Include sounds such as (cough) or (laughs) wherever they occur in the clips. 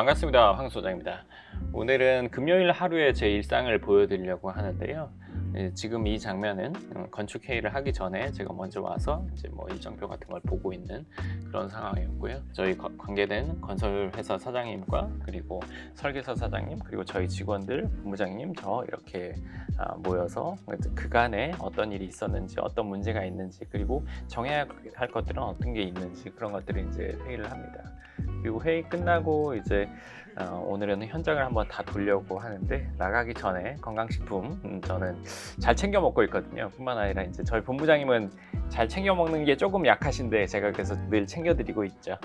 반갑습니다. 황 소장입니다. 오늘은 금요일 하루의 제 일상을 보여드리려고 하는데요. 예, 지금 이 장면은 음, 건축 회의를 하기 전에 제가 먼저 와서 이제 뭐 일정표 같은 걸 보고 있는 그런 상황이었고요. 저희 거- 관계된 건설 회사 사장님과 그리고 설계사 사장님 그리고 저희 직원들 본부장님 저 이렇게 아, 모여서 그간에 어떤 일이 있었는지 어떤 문제가 있는지 그리고 정해야 할 것들은 어떤 게 있는지 그런 것들을 이제 회의를 합니다. 그리고 회의 끝나고 이제 어, 오늘은 현장을 한번 다 돌려고 하는데 나가기 전에 건강식품 음, 저는 잘 챙겨 먹고 있거든요. 뿐만 아니라 이제 저희 본부장님은 잘 챙겨 먹는 게 조금 약하신데 제가 그래서 늘 챙겨드리고 있죠.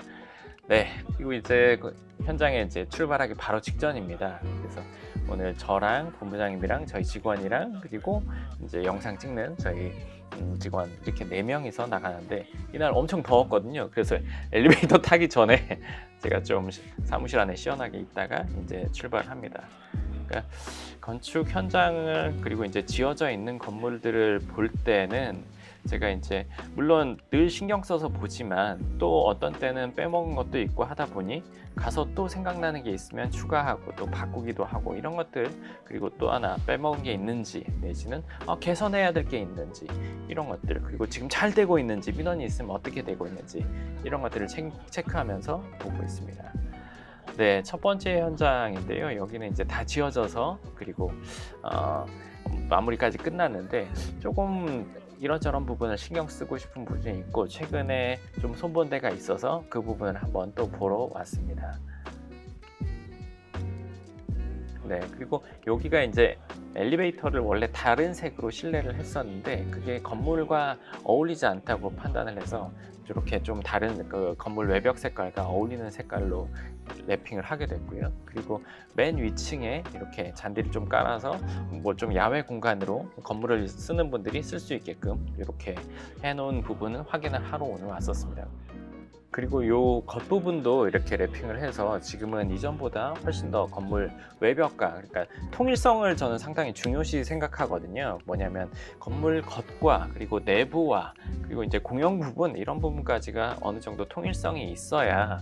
네, 그리고 이제 그 현장에 이제 출발하기 바로 직전입니다. 그래서 오늘 저랑 본부장님이랑 저희 직원이랑 그리고 이제 영상 찍는 저희 음, 직원 이렇게 네 명이서 나가는데 이날 엄청 더웠거든요. 그래서 엘리베이터 타기 전에 (laughs) 제가 좀 시- 사무실 안에 시원하게 있다가 이제 출발합니다. 그러니까 건축 현장을 그리고 이제 지어져 있는 건물들을 볼 때는 제가 이제 물론 늘 신경 써서 보지만 또 어떤 때는 빼먹은 것도 있고 하다 보니 가서 또 생각나는 게 있으면 추가하고 또 바꾸기도 하고 이런 것들 그리고 또 하나 빼먹은 게 있는지 내지는 어, 개선해야 될 게 있는지 이런 것들 그리고 지금 잘 되고 있는지 민원이 있으면 어떻게 되고 있는지 이런 것들을 체, 체크하면서 보고 있습니다. 네, 첫 번째 현장인데요. 여기는 이제 다 지어져서 그리고 어, 마무리까지 끝났는데 조금 이런저런 부분을 신경 쓰고 싶은 부분이 있고 최근에 좀 손본 데가 있어서 그 부분을 한번 또 보러 왔습니다. 네, 그리고 여기가 이제 엘리베이터를 원래 다른 색으로 실내를 했었는데 그게 건물과 어울리지 않다고 판단을 해서 이렇게 좀 다른 그 건물 외벽 색깔과 어울리는 색깔로 랩핑을 하게 됐고요. 그리고 맨 위층에 이렇게 잔디를 좀 깔아서 뭐 좀 야외 공간으로 건물을 쓰는 분들이 쓸 수 있게끔 이렇게 해놓은 부분은 확인을 하러 오늘 왔었습니다. 그리고 요 겉부분도 이렇게 랩핑을 해서 지금은 이전보다 훨씬 더 건물 외벽과 그러니까 통일성을 저는 상당히 중요시 생각하거든요. 뭐냐면 건물 겉과 그리고 내부와 그리고 이제 공용 부분 이런 부분까지가 어느 정도 통일성이 있어야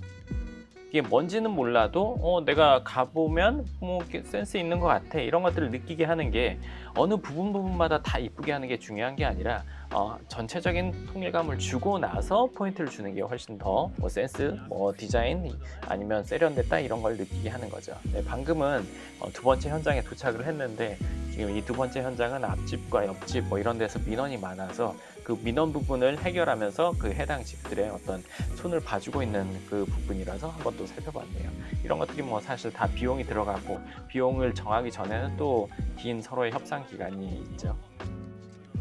이게 뭔지는 몰라도 어, 내가 가보면 뭐 센스 있는 것 같아 이런 것들을 느끼게 하는 게 어느 부분 부분마다 다 이쁘게 하는 게 중요한 게 아니라 어, 전체적인 통일감을 주고 나서 포인트를 주는 게 훨씬 더 뭐 센스, 뭐 디자인 아니면 세련됐다 이런 걸 느끼게 하는 거죠. 네, 방금은 어, 두 번째 현장에 도착을 했는데 지금 이 두 번째 현장은 앞집과 옆집 뭐 이런 데서 민원이 많아서 그 민원 부분을 해결하면서 그 해당 집들의 어떤 손을 봐주고 있는 그 부분이라서 한번 또 살펴봤네요. 이런 것들이 뭐 사실 다 비용이 들어가고 비용을 정하기 전에는 또 긴 서로의 협상 기간이 있죠.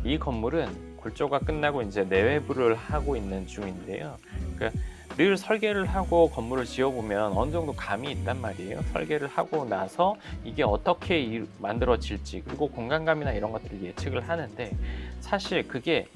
이 건물은 골조가 끝나고 이제 내외부를 하고 있는 중인데요. 그러니까 늘 설계를 하고 건물을 지어보면 어느 정도 감이 있단 말이에요. 설계를 하고 나서 이게 어떻게 이- 만들어질지 그리고 공간감이나 이런 것들을 예측을 하는데 사실 그게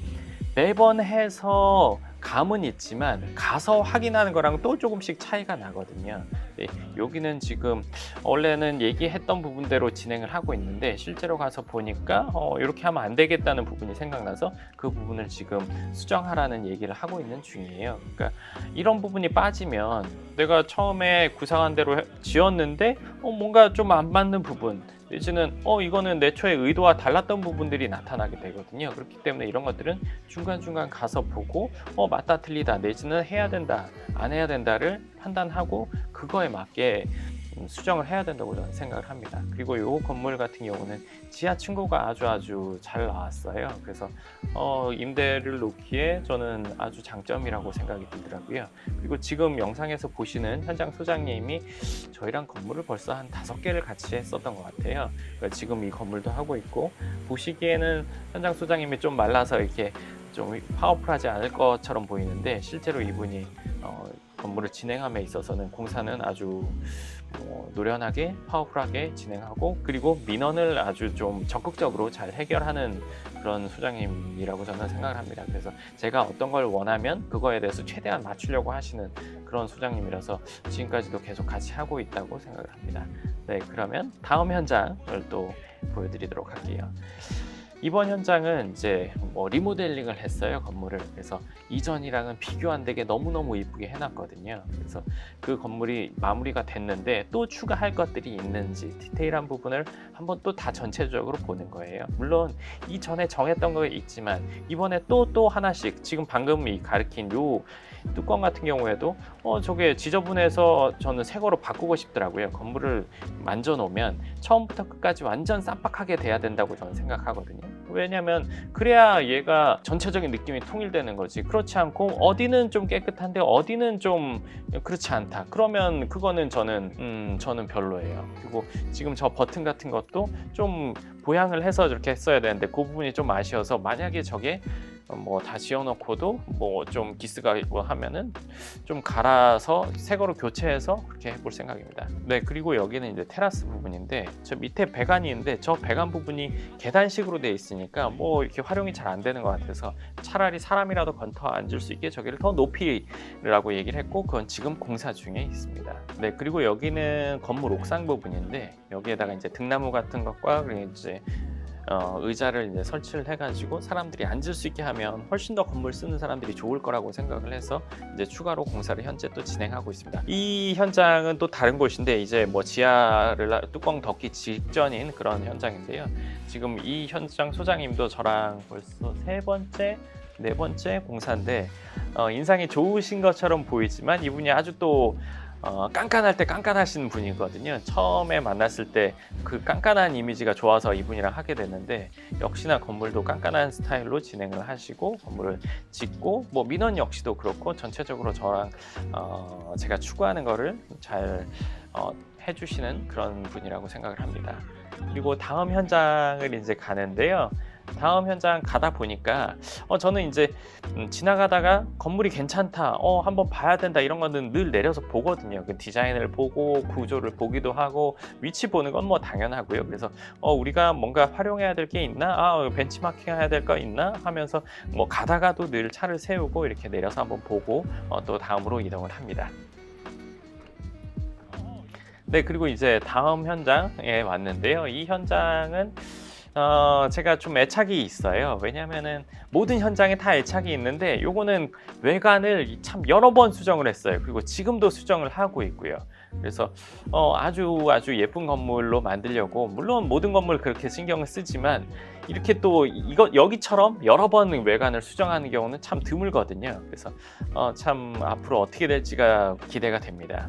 매번 해서 감은 있지만 가서 확인하는 거랑 또 조금씩 차이가 나거든요. 네, 여기는 지금 원래는 얘기했던 부분대로 진행을 하고 있는데 실제로 가서 보니까 어, 이렇게 하면 안 되겠다는 부분이 생각나서 그 부분을 지금 수정하라는 얘기를 하고 있는 중이에요. 그러니까 이런 부분이 빠지면 내가 처음에 구상한 대로 해- 지었는데 어, 뭔가 좀 안 맞는 부분 내지는 어 이거는 내 초의 의도와 달랐던 부분들이 나타나게 되거든요. 그렇기 때문에 이런 것들은 중간중간 가서 보고 어 맞다 틀리다 내지는 해야 된다 안 해야 된다를 판단하고 그거에 맞게 음, 수정을 해야 된다고 저는 생각을 합니다. 그리고 이 건물 같은 경우는 지하 층고가 아주 아주 잘 나왔어요. 그래서 어, 임대를 놓기에 저는 아주 장점이라고 생각이 들더라고요. 그리고 지금 영상에서 보시는 현장 소장님이 저희랑 건물을 벌써 한 다섯 개를 같이 했었던 것 같아요. 그러니까 지금 이 건물도 하고 있고 보시기에는 현장 소장님이 좀 말라서 이렇게 좀 파워풀하지 않을 것처럼 보이는데 실제로 이분이 어, 건물을 진행함에 있어서는 공사는 아주 어, 노련하게 파워풀하게 진행하고 그리고 민원을 아주 좀 적극적으로 잘 해결하는 그런 소장님이라고 저는 생각을 합니다. 그래서 제가 어떤 걸 원하면 그거에 대해서 최대한 맞추려고 하시는 그런 소장님이라서 지금까지도 계속 같이 하고 있다고 생각을 합니다. 네, 그러면 다음 현장을 또 보여드리도록 할게요. 이번 현장은 이제 뭐 리모델링을 했어요 건물을. 그래서 이전이랑은 비교 안 되게 너무너무 이쁘게 해놨거든요. 그래서 그 건물이 마무리가 됐는데 또 추가할 것들이 있는지 디테일한 부분을 한번 또 다 전체적으로 보는 거예요. 물론 이전에 정했던 거 있지만 이번에 또또 하나씩 지금 방금 이 가르친 요 뚜껑 같은 경우에도 어 저게 지저분해서 저는 새 거로 바꾸고 싶더라고요. 건물을 만져 놓으면 처음부터 끝까지 완전 쌈박하게 돼야 된다고 저는 생각하거든요 왜냐면 그래야 얘가 전체적인 느낌이 통일되는 거지. 그렇지 않고 어디는 좀 깨끗한데 어디는 좀 그렇지 않다. 그러면 그거는 저는 음 저는 별로예요. 그리고 지금 저 버튼 같은 것도 좀 보양을 해서 저렇게 했어야 되는데 그 부분이 좀 아쉬워서 만약에 저게 뭐 다 지어놓고도 뭐 좀 기스가 있고 하면은 좀 갈아서 새 거로 교체해서 그렇게 해볼 생각입니다. 네 그리고 여기는 이제 테라스 부분인데 저 밑에 배관이 있는데 저 배관 부분이 계단식으로 되어 있으니까 뭐 이렇게 활용이 잘 안 되는 것 같아서 차라리 사람이라도 건터 앉을 수 있게 저기를 더 높이라고 얘기를 했고 그건 지금 공사 중에 있습니다. 네 그리고 여기는 건물 옥상 부분인데 여기에다가 이제 등나무 같은 것과 그리고 이제 어, 의자를 이제 설치를 해가지고 사람들이 앉을 수 있게 하면 훨씬 더 건물 쓰는 사람들이 좋을 거라고 생각을 해서 이제 추가로 공사를 현재 또 진행하고 있습니다. 이 현장은 또 다른 곳인데 이제 뭐 지하를 하- 뚜껑 덮기 직전인 그런 현장인데요. 지금 이 현장 소장님도 저랑 벌써 세 번째 네 번째 공사인데 어, 인상이 좋으신 것처럼 보이지만 이분이 아주 또 어, 깐깐할 때 깐깐하신 분이거든요. 처음에 만났을 때 그 깐깐한 이미지가 좋아서 이분이랑 하게 됐는데 역시나 건물도 깐깐한 스타일로 진행을 하시고 건물을 짓고 뭐 민원 역시도 그렇고 전체적으로 저랑 어, 제가 추구하는 거를 잘 어, 해주시는 그런 분이라고 생각을 합니다. 그리고 다음 현장을 이제 가는데요. 다음 현장 가다 보니까 어, 저는 이제 음, 지나가다가 건물이 괜찮다, 어, 한번 봐야 된다 이런 거는 늘 내려서 보거든요. 그 디자인을 보고 구조를 보기도 하고 위치 보는 건 뭐 당연하고요. 그래서 어, 우리가 뭔가 활용해야 될 게 있나, 아, 벤치마킹 해야 될 거 있나 하면서 뭐 가다가도 늘 차를 세우고 이렇게 내려서 한번 보고 어, 또 다음으로 이동을 합니다. 네, 그리고 이제 다음 현장에 왔는데요. 이 현장은 어, 제가 좀 애착이 있어요. 왜냐면은 모든 현장에 다 애착이 있는데 요거는 외관을 참 여러 번 수정을 했어요. 그리고 지금도 수정을 하고 있고요. 그래서 어, 아주 아주 예쁜 건물로 만들려고 물론 모든 건물 그렇게 신경을 쓰지만 이렇게 또 이거 여기처럼 여러 번 외관을 수정하는 경우는 참 드물거든요. 그래서 어, 참 앞으로 어떻게 될지가 기대가 됩니다.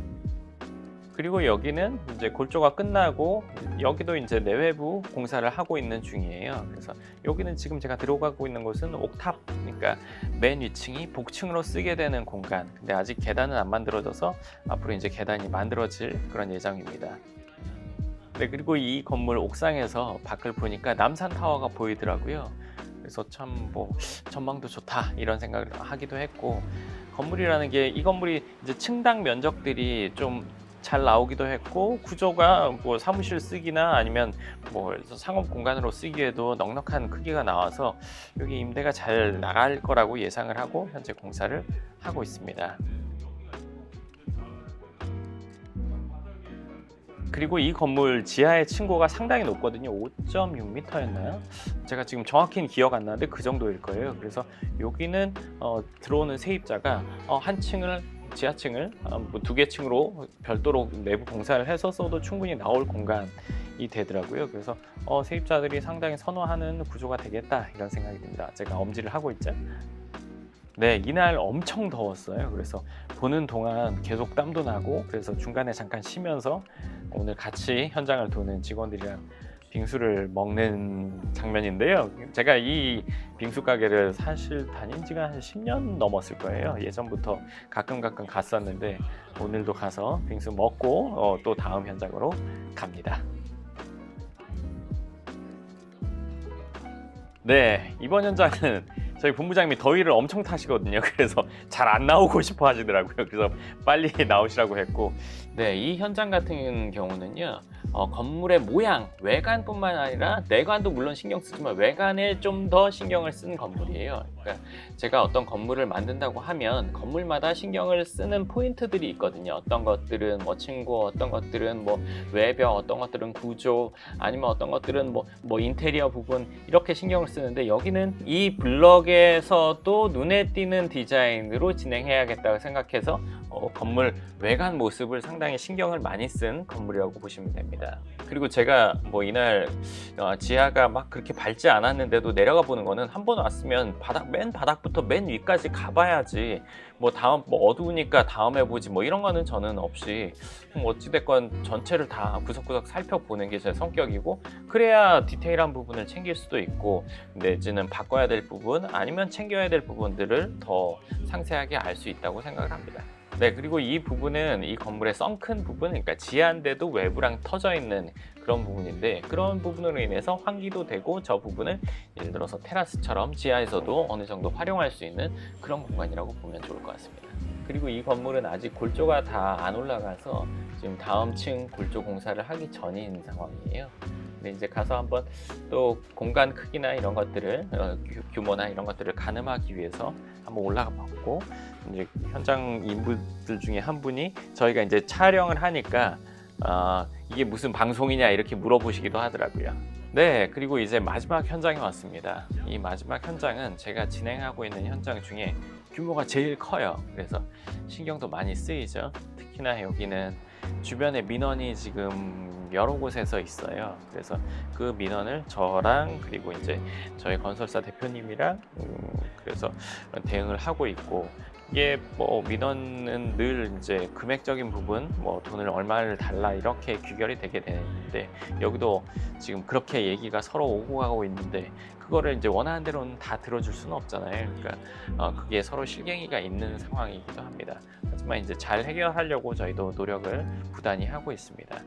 그리고 여기는 이제 골조가 끝나고 여기도 이제 내외부 공사를 하고 있는 중이에요. 그래서 여기는 지금 제가 들어가고 있는 곳은 옥탑, 그러니까 맨 위층이 복층으로 쓰게 되는 공간. 근데 아직 계단은 안 만들어져서 앞으로 이제 계단이 만들어질 그런 예정입니다. 네, 그리고 이 건물 옥상에서 밖을 보니까 남산 타워가 보이더라고요. 그래서 참 뭐 전망도 좋다 이런 생각을 하기도 했고 건물이라는 게 이 건물이 이제 층당 면적들이 좀 잘 나오기도 했고 구조가 뭐 사무실 쓰기나 아니면 뭐 상업 공간으로 쓰기에도 넉넉한 크기가 나와서 여기 임대가 잘 나갈 거라고 예상을 하고 현재 공사를 하고 있습니다. 그리고 이 건물 지하의 층고가 상당히 높거든요. 5.6m였나요? 제가 지금 정확히는 기억 안 나는데 그 정도일 거예요. 그래서 여기는 어, 들어오는 세입자가 어, 한 층을 지하층을 어, 뭐두 개 층으로 별도로 내부 공사를 해서 써도 충분히 나올 공간이 되더라고요. 그래서 어, 세입자들이 상당히 선호하는 구조가 되겠다 이런 생각이 듭니다. 제가 엄지를 하고 있죠. 네, 이날 엄청 더웠어요. 그래서 보는 동안 계속 땀도 나고 그래서 중간에 잠깐 쉬면서 오늘 같이 현장을 도는 직원들이랑 빙수를 먹는 장면인데요. 제가 이 빙수 가게를 사실 다닌 지가 한 10년 넘었을 거예요. 예전부터 가끔 가끔 갔었는데 오늘도 가서 빙수 먹고 어, 또 다음 현장으로 갑니다. 네, 이번 현장은 저희 본부장님이 더위를 엄청 타시거든요. 그래서 잘 안 나오고 싶어 하시더라고요. 그래서 빨리 나오시라고 했고, 네, 이 현장 같은 경우는요. 어, 건물의 모양, 외관뿐만 아니라 내관도 물론 신경 쓰지만 외관에 좀 더 신경을 쓰는 건물이에요. 그러니까 제가 어떤 건물을 만든다고 하면 건물마다 신경을 쓰는 포인트들이 있거든요. 어떤 것들은 뭐 층고, 어떤 것들은 뭐 외벽, 어떤 것들은 구조, 아니면 어떤 것들은 뭐, 뭐 인테리어 부분 이렇게 신경을 쓰는데 여기는 이 블럭에서도 눈에 띄는 디자인으로 진행해야겠다고 생각해서 어, 건물 외관 모습을 상당히 신경을 많이 쓴 건물이라고 보시면 됩니다. 그리고 제가 뭐 이날 어, 지하가 막 그렇게 밝지 않았는데도 내려가 보는 거는 한 번 왔으면 바닥 맨 바닥부터 맨 위까지 가봐야지 뭐 다음 뭐 어두우니까 다음에 보지 뭐 이런 거는 저는 없이 뭐 어찌됐건 전체를 다 구석구석 살펴보는 게 제 성격이고 그래야 디테일한 부분을 챙길 수도 있고 내지는 바꿔야 될 부분 아니면 챙겨야 될 부분들을 더 상세하게 알 수 있다고 생각을 합니다. 네, 그리고 이 부분은 이 건물의 썬큰 부분, 그러니까 지하인데도 외부랑 터져 있는 그런 부분인데 그런 부분으로 인해서 환기도 되고 저 부분을 예를 들어서 테라스처럼 지하에서도 어느 정도 활용할 수 있는 그런 공간이라고 보면 좋을 것 같습니다. 그리고 이 건물은 아직 골조가 다 안 올라가서 지금 다음 층 골조 공사를 하기 전인 상황이에요. 근데 이제 가서 한번 또 공간 크기나 이런 것들을 어, 규- 규모나 이런 것들을 가늠하기 위해서 한번 올라가 봤고 이제 현장 인부들 중에 한 분이 저희가 이제 촬영을 하니까 아, 이게 무슨 방송이냐 이렇게 물어보시기도 하더라고요. 네, 그리고 이제 마지막 현장에 왔습니다. 이 마지막 현장은 제가 진행하고 있는 현장 중에 규모가 제일 커요. 그래서 신경도 많이 쓰이죠. 특히나 여기는 주변에 민원이 지금 여러 곳에서 있어요. 그래서 그 민원을 저랑 그리고 이제 저희 건설사 대표님이랑 음, 그래서 대응을 하고 있고 이게 뭐 민원은 늘 이제 금액적인 부분 뭐 돈을 얼마를 달라 이렇게 귀결이 되게 되는데 여기도 지금 그렇게 얘기가 서로 오고 가고 있는데 그거를 이제 원하는 대로는 다 들어줄 수는 없잖아요. 그러니까 어, 그게 서로 실갱이가 있는 상황이기도 합니다. 하지만 이제 잘 해결하려고 저희도 노력을 부단히 하고 있습니다.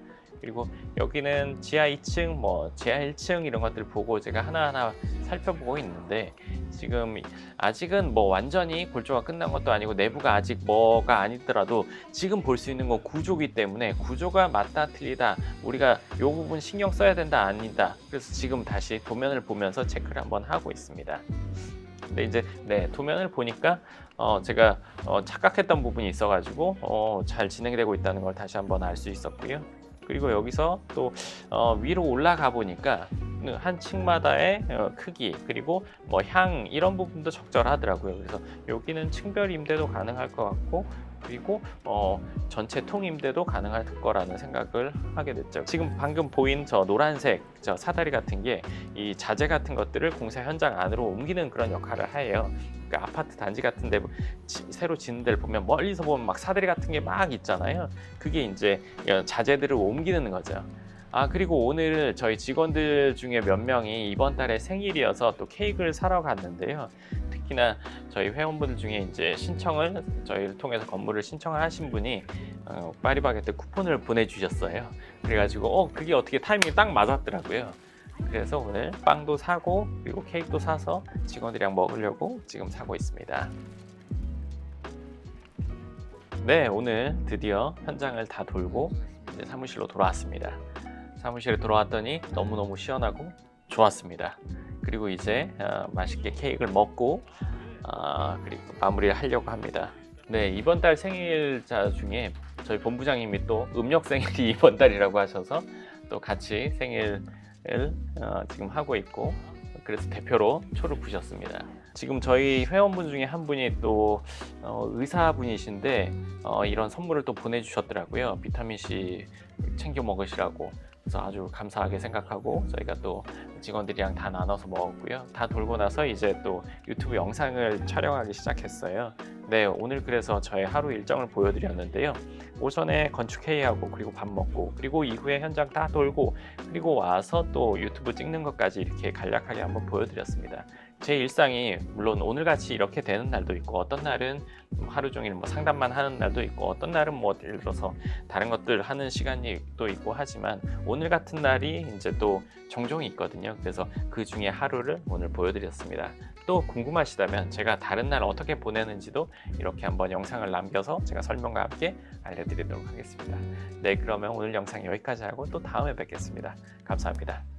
그리고 여기는 지하 2층, 뭐 지하 1층 이런 것들 보고 제가 하나하나 살펴보고 있는데 지금 아직은 뭐 완전히 골조가 끝난 것도 아니고 내부가 아직 뭐가 아니더라도 지금 볼 수 있는 건 구조기 때문에 구조가 맞다 틀리다 우리가 요 부분 신경 써야 된다 아니다 그래서 지금 다시 도면을 보면서 체크를 한번 하고 있습니다. 근데 이제 네 도면을 보니까 어 제가 어 착각했던 부분이 있어가지고 어 잘 진행되고 있다는 걸 다시 한번 알 수 있었고요. 그리고 여기서 또 어, 위로 올라가 보니까 한 층마다의 어, 크기 그리고 뭐 향 이런 부분도 적절하더라고요. 그래서 여기는 층별 임대도 가능할 것 같고 그리고 어, 전체 통 임대도 가능할 거라는 생각을 하게 됐죠. 지금 방금 보인 저 노란색 저 사다리 같은 게 이 자재 같은 것들을 공사 현장 안으로 옮기는 그런 역할을 해요. 그러니까 아파트 단지 같은데 지- 새로 짓는 데를 보면 멀리서 보면 막 사다리 같은 게 막 있잖아요. 그게 이제 자재들을 옮기는 거죠. 아 그리고 오늘 저희 직원들 중에 몇 명이 이번 달에 생일이어서 또 케이크를 사러 갔는데요. 특히나 저희 회원분들 중에 이제 신청을 저희를 통해서 건물을 신청을 하신 분이 어, 파리바게뜨 쿠폰을 보내주셨어요. 그래가지고 어 그게 어떻게 타이밍이 딱 맞았더라고요. 그래서 오늘 빵도 사고 그리고 케이크도 사서 직원들이랑 먹으려고 지금 사고 있습니다. 네, 오늘 드디어 현장을 다 돌고 이제 사무실로 돌아왔습니다. 사무실에 돌아왔더니 너무너무 시원하고 좋았습니다. 그리고 이제 어, 맛있게 케이크를 먹고 어, 그리고 마무리를 하려고 합니다. 네, 이번 달 생일자 중에 저희 본부장님이 또 음력 생일이 (laughs) 이번 달이라고 하셔서 또 같이 생일을 어, 지금 하고 있고 그래서 대표로 초를 부셨습니다. 지금 저희 회원분 중에 한 분이 또 어, 의사분이신데 어, 이런 선물을 또 보내주셨더라고요. 비타민 C 챙겨 먹으시라고. 그래서 아주 감사하게 생각하고 저희가 또 직원들이랑 다 나눠서 먹었고요. 다 돌고 나서 이제 또 유튜브 영상을 촬영하기 시작했어요. 네, 오늘 그래서 저의 하루 일정을 보여드렸는데요. 오전에 건축 회의하고 그리고 밥 먹고 그리고 이후에 현장 다 돌고 그리고 와서 또 유튜브 찍는 것까지 이렇게 간략하게 한번 보여드렸습니다. 제 일상이 물론 오늘같이 이렇게 되는 날도 있고 어떤 날은 하루 종일 뭐 상담만 하는 날도 있고 어떤 날은 뭐 예를 들어서 다른 것들 하는 시간이 또 있고 하지만 오늘 같은 날이 이제 또 종종 있거든요. 그래서 그 중에 하루를 오늘 보여드렸습니다. 또 궁금하시다면 제가 다른 날 어떻게 보내는지도 이렇게 한번 영상을 남겨서 제가 설명과 함께 알려드리도록 하겠습니다. 네, 그러면 오늘 영상 여기까지 하고 또 다음에 뵙겠습니다. 감사합니다.